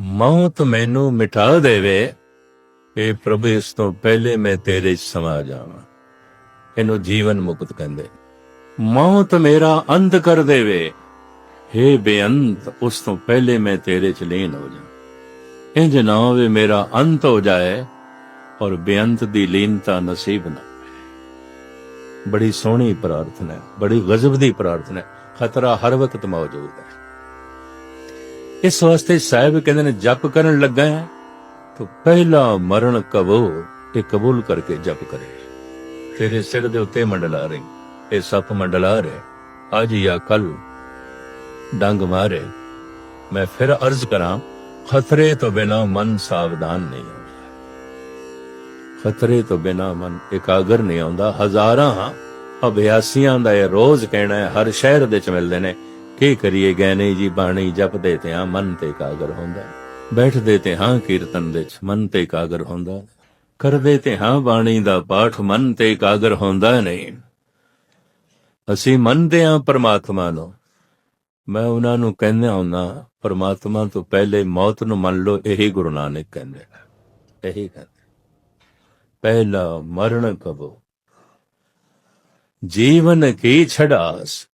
ਮੌਤ ਮੈਨੂੰ ਮਿਟਾ ਦੇਵੇ। ਇਹ ਪ੍ਰਭੂ, ਇਸ ਤੋਂ ਪਹਿਲੇ ਮੈਂ ਤੇਰੇ 'ਚ ਸਮਾ ਜਾਵਾਂ। ਇਹਨੂੰ ਜੀਵਨ ਮੁਕਤ ਕਹਿੰਦੇ। ਮੌਤ ਮੇਰਾ ਅੰਤ ਕਰ ਦੇਵੇ। हे ਬੇਅੰਤ, ਉਸ ਤੋਂ ਪਹਿਲੇ ਮੈਂ ਤੇਰੇ 'ਚ ਲੀਨ ਹੋ ਜਾ ਇੰਜ ਨਾ ਹੋਵੇ ਮੇਰਾ ਅੰਤ ਹੋ ਜਾਏ ਔਰ ਬੇਅੰਤ ਦੀ ਲੀਨਤਾ ਨਸੀਬ ਨਾ ਬੜੀ ਸੋਹਣੀ ਪ੍ਰਾਰਥਨਾ ਹੈ, ਬੜੀ ਗਜ਼ਬ ਦੀ ਪ੍ਰਾਰਥਨਾ ਹੈ। ਖਤਰਾ ਹਰ ਵਕਤ ਮੌਜੂਦ ਹੈ। ਇਸ ਵਾਸਤੇ ਸਾਹਿਬ ਕਹਿੰਦੇ ਨੇ, ਜਪ ਕਰਨ ਲੱਗਾ ਹੈ। ਤਾਂ ਪਹਿਲਾ ਮਰਨ ਕਬੋ ਇਹ ਕਬੂਲ ਕਰਕੇ ਜਪ ਕਰੇ। ਤੇਰੇ ਸਿਰ ਦੇ ਉੱਤੇ ਮੰਡਲਾ ਰਹੀ ਇਹ ਸੱਪ ਮੰਡਲਾ ਰਹੇ ਅੱਜ ਜਾਂ ਕੱਲ ਡੰਗ ਮਾਰੇ। ਮੈਂ ਫਿਰ ਅਰਜ਼ ਕਰਾਂ, ਖਤਰੇ ਤੋਂ ਬਿਨਾ ਮਨ ਸਾਵਧਾਨ ਨਹੀਂ ਹੁੰਦਾ। ਖਤਰੇ ਤੋਂ ਬਿਨਾ ਮਨ ਇਕਾਗਰ ਨਹੀਂ ਆਉਂਦਾ। ਹਜ਼ਾਰਾਂ ਅਭਿਆਸੀਆਂ ਦਾ ਇਹ ਰੋਜ਼ ਕਹਿਣਾ ਹੈ, ਹਰ ਸ਼ਹਿਰ ਦੇ ਚ ਮਿਲਦੇ ਨੇ। ਕੀ ਕਰੀਏ ਗੈਨੇ ਜੀ ਬਾਣੀ ਜਪਦੇ ਤੇ ਆ ਮਨ ਤੇ ਕਾਗਰ ਹੁੰਦਾ। ਬੈਠਦੇ ਤੇ ਹਾਂ ਕੀਰਤਨ ਦੇ ਮਨ ਤੇ ਕਾਗਰ ਹੁੰਦਾ। ਕਰਦੇ ਤੇ ਹਾਂ ਬਾਣੀ ਦਾ ਪਾਠ ਮਨ ਤੇ ਕਾਗਰ ਹੁੰਦਾ ਨਹੀਂ। ਅਸੀਂ ਮੰਨਦੇ ਹਾਂ ਪਰਮਾਤਮਾ ਨੂੰ। ਮੈਂ ਉਹਨਾਂ ਨੂੰ ਕਹਿੰਦਾ ਹੁੰਦਾ, ਪਰਮਾਤਮਾ ਤੋਂ ਪਹਿਲੇ ਮੌਤ ਨੂੰ ਮੰਨ ਲਓ, ਇਹੀ ਗੁਰੂ ਨਾਨਕ ਕਹਿੰਦੇ ਇਹੀ ਕਹਿੰਦੇ। ਪਹਿਲਾ ਮਰਨ ਕਬੋ। ਜੀਵਨ ਕੀ ਛੜਾਸ